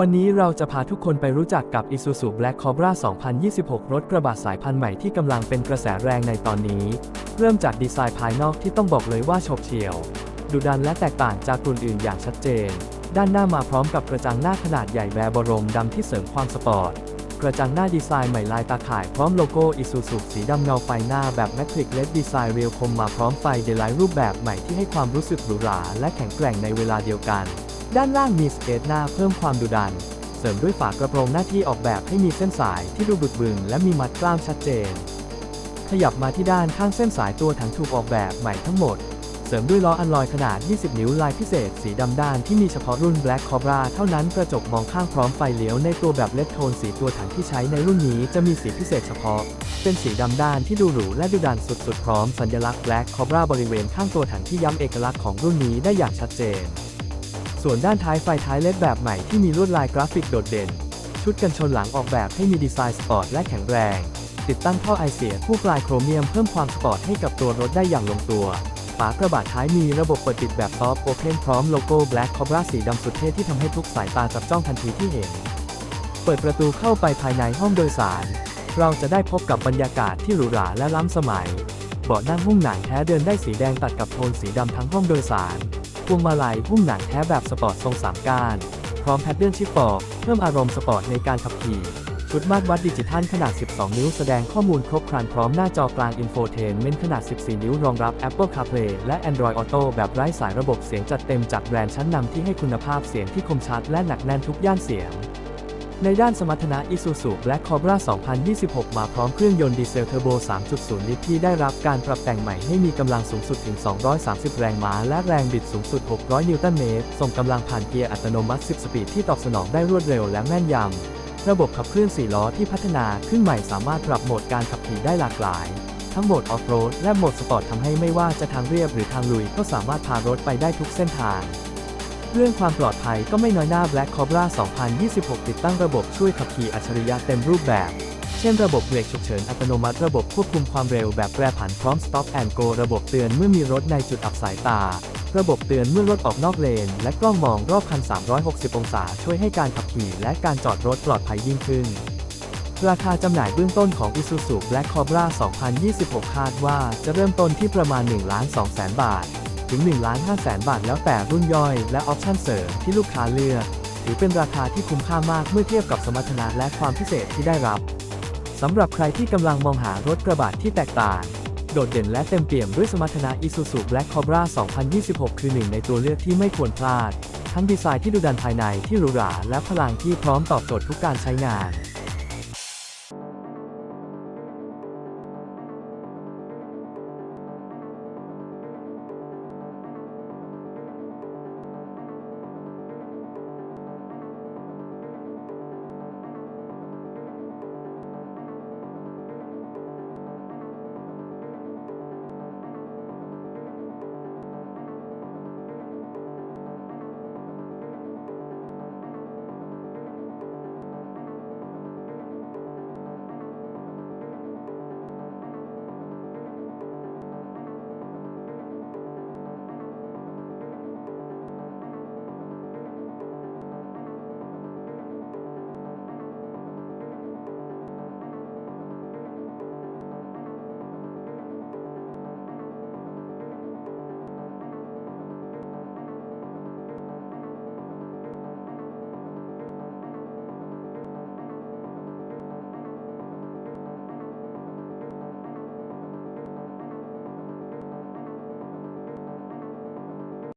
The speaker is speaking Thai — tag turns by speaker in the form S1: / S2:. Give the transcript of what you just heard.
S1: วันนี้เราจะพาทุกคนไปรู้จักกับ Isuzu Black Cobra 2026 รถกระบะสายพันธุ์ใหม่ที่กำลังเป็นกระแสแรงในตอนนี้ เริ่มจากดีไซน์ภายนอกที่ต้องบอกเลยว่าโฉบเฉี่ยว ดุดันและแตกต่างจากกลุ่นอื่นอย่างชัดเจน ด้านหน้ามาพร้อมกับกระจังหน้าขนาดใหญ่แบบบรมดำที่เสริมความสปอร์ต กระจังหน้าดีไซน์ใหม่ลายตาข่ายพร้อมโลโก้ Isuzu สีดำเงาไฟหน้าแบบแมทริกเลดดีไซน์เรียวคมมาพร้อมไฟเดลไลท์รูปแบบใหม่ที่ให้ความรู้สึกหรูหราและแข็งแกร่งในเวลาเดียวกัน ด้านล่างมีสเกตหน้าเพิ่มความดุดัน เสริมด้วยฝากระโปรงหน้าที่ออกแบบให้มีเส้นสายที่ดูบึกบึนและมีมัดกล้ามชัดเจน ขยับมาที่ด้านข้างเส้นสายตัวถังถูกออกแบบใหม่ทั้งหมด เสริมด้วยล้ออัลลอยขนาด 20 นิ้วลายพิเศษสีดำด้านที่มีเฉพาะรุ่น Black Cobra เท่านั้นกระจกมองข้างพร้อมไฟเลี้ยวในตัวแบบเลดโทนสีตัวถังที่ใช้ในรุ่นนี้จะมีสีพิเศษเฉพาะ เป็นสีดำด้านที่ดูหรูและดุดันสุดๆพร้อมสัญลักษณ์ Black Cobra บริเวณข้างตัวถังที่ย้ำเอกลักษณ์ของรุ่นนี้ได้อย่างชัดเจน ส่วนด้านท้ายไฟท้ายเลดแบบใหม่ที่มีลวดลายกราฟิกโดดเด่น ชุดกันชนหลังออกแบบให้มีดีไซน์สปอร์ตและแข็งแรง ติดตั้งท่อไอเสียผู้ปลายโครเมียมเพิ่มความสปอร์ตให้กับตัวรถได้อย่างลงตัว ฝากระบะท้ายมีระบบเปิดปิดแบบซอฟโอเพนพร้อมโลโก้ Black Cobra สีดำสุดเท่ที่ทำให้ทุกสายตาจับจ้องทันทีที่เห็น เปิดประตูเข้าไปภายในห้องโดยสาร เราจะได้พบกับบรรยากาศที่หรูหราและล้ำสมัยเบาะนั่งหุ้มหนังแท้เดินได้สีแดงตัดกับโทนสีดำทั้งห้องโดยสาร วงมาลัยหุ้มหนังแท้แบบสปอร์ตทรงสามก้าน พร้อมแพดเดิลชิปปอกเพิ่มอารมณ์สปอร์ตในการขับขี่ ชุดมาตรวัดดิจิทัลขนาด 12 นิ้วแสดงข้อมูลครบครันพร้อมหน้าจอกลางอินโฟเทนเมนขนาด 14 นิ้วรองรับ Apple CarPlay และ Android Auto แบบไร้สายระบบเสียงจัดเต็มจากแบรนด์ชั้นนำที่ให้คุณภาพเสียงที่คมชัดและหนักแน่นทุกย่านเสียง ในด้านสมรรถนะ Isuzu Black Cobra 2026 มาพร้อมเครื่องยนต์ดีเซลเทอร์โบ 3.0 ลิตรที่ได้รับการปรับแต่งใหม่ให้มีกำลังสูงสุดถึง 230 แรงม้า และแรงบิดสูงสุด 600 นิวตันเมตร ส่งกำลังผ่านเกียร์อัตโนมัติ 10 สปีดที่ตอบสนองได้รวดเร็วและแม่นยำ ระบบขับเคลื่อน4ล้อที่พัฒนาขึ้นใหม่สามารถปรับโหมดการขับขี่ได้หลากหลาย ทั้งโหมดออฟโรดและโหมดสปอร์ตทำให้ไม่ว่าจะทางเรียบหรือทางลุยก็สามารถพารถไปได้ทุกเส้นทาง เรื่องความปลอดภัยก็ไม่น้อยหน้า Black Cobra 2026 ติดตั้งระบบช่วยขับขี่อัจฉริยะเต็มรูปแบบ เช่นระบบเบรกฉุกเฉินอัตโนมัติ ระบบควบคุมความเร็วแบบแปรผันพร้อม Stop and Go ระบบเตือนเมื่อมีรถในจุดอับสายตา ระบบเตือนเมื่อรถออกนอกเลน และกล้องมองรอบคัน 360 องศา ช่วยให้การขับขี่และการจอดรถปลอดภัยยิ่งขึ้นราคาจำหน่ายเบื้องต้นของ Isuzu Black Cobra 2026 คาดว่าจะเริ่มต้นที่ประมาณ 1 2 0 0 0 0บาท ถึง1 5 0 0 0 0บาทแล้วแต่รุ่นย่อย และออปชั่นเสริมที่ลูกค้าเลือก ถือเป็นราคาที่คุ้มค่ามากเมื่อเทียบกับสมรรถนะและความพิเศษที่ได้รับสำหรับใครที่กำลังมองหารถกระบะที่แตกต่าง โดดเด่นและเต็มเปี่ยมด้วยสมรรถนะ Isuzu Black Cobra 2026 คือหนึ่งในตัวเลือกที่ไม่ควรพลาด ทั้งดีไซน์ที่ดูดันภายในที่หรูหราและพลังที่พร้อมตอบโจทย์ทุกการใช้งาน